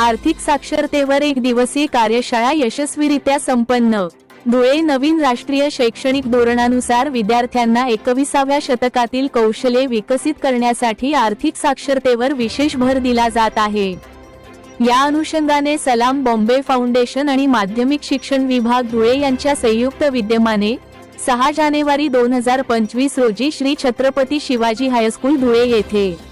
आर्थिक साक्षरतेवर एक दिवसीय कार्यशाळा यशस्वीरित्या संपन्न. धुळे नवीन राष्ट्रीय शैक्षणिक धोरणानुसार विद्यार्थ्यांना एकविसाव्या शतकातील कौशल्ये विकसित करण्यासाठी आर्थिक साक्षरतेवर विशेष भर दिला जात आहे. या अनुषंगाने सलाम बॉम्बे फाउंडेशन आणि माध्यमिक शिक्षण विभाग धुळे यांच्या संयुक्त विद्यमाने सहा जानेवारी दोन हजार पंचवीस रोजी श्री छत्रपती शिवाजी हायस्कूल धुळे येथे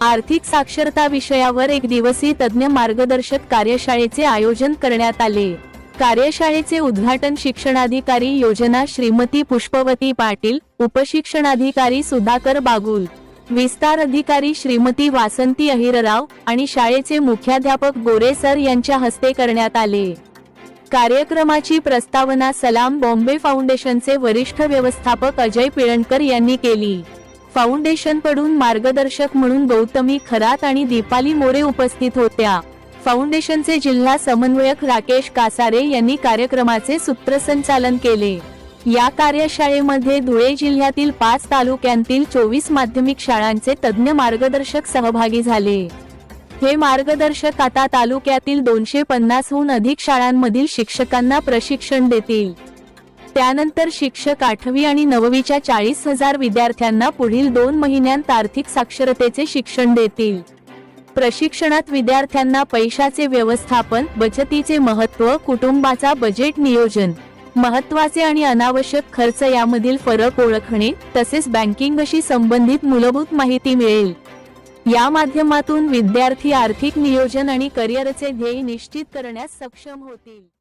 आर्थिक साक्षरता विषयावर एक दिवसीय तज्ज्ञ मार्गदर्शक कार्यशाळेचे आयोजन करण्यात आले. कार्यशाळेचे उद्घाटन शिक्षणाधिकारी योजना श्रीमती पुष्पवती पाटील उपशिक्षणाधिकारी सुधाकर बागुल विस्तार अधिकारी श्रीमती वासंती अहिरराव आणि शाळेचे मुख्याध्यापक गोरे सर यांच्या हस्ते करण्यात आले. कार्यक्रमाची प्रस्तावना सलाम बॉम्बे फाउंडेशनचे वरिष्ठ व्यवस्थापक अजय पिळणकर यांनी केली. फाउंडेशनकडून मार्गदर्शक म्हणून गौतमी खरात आणि दीपाली मोरे उपस्थित होत्या. फाउंडेशनचे जिल्हा समन्वयक राकेश कासारे यांनी कार्यक्रमाचे सूत्रसंचालन केले. या कार्यशाळेमध्ये धुळे जिल्ह्यातील पाच तालुक्यांतील चोवीस माध्यमिक शाळांचे तज्ज्ञ मार्गदर्शक सहभागी झाले. हे मार्गदर्शक आता तालुक्यातील दोनशे पन्नासहून अधिक शाळांमधील शिक्षकांना प्रशिक्षण देतील. त्यानंतर शिक्षक आठवी आणि नववीच्या चाळीस हजार विद्यार्थ्यांना पुढील दोन महिन्यांत आर्थिक साक्षरतेचे शिक्षण देतील. प्रशिक्षणात विद्यार्थ्यांना पैशाचे व्यवस्थापन बचतीचे महत्त्व कुटुंबाचा बजेट नियोजन महत्त्वाचे आणि अनावश्यक खर्च यामधील फरक ओळखणे तसेच बँकिंगशी संबंधित मूलभूत माहिती मिळेल. या माध्यमातून विद्यार्थी आर्थिक नियोजन आणि करिअरचे ध्येय निश्चित करण्यास सक्षम होतील.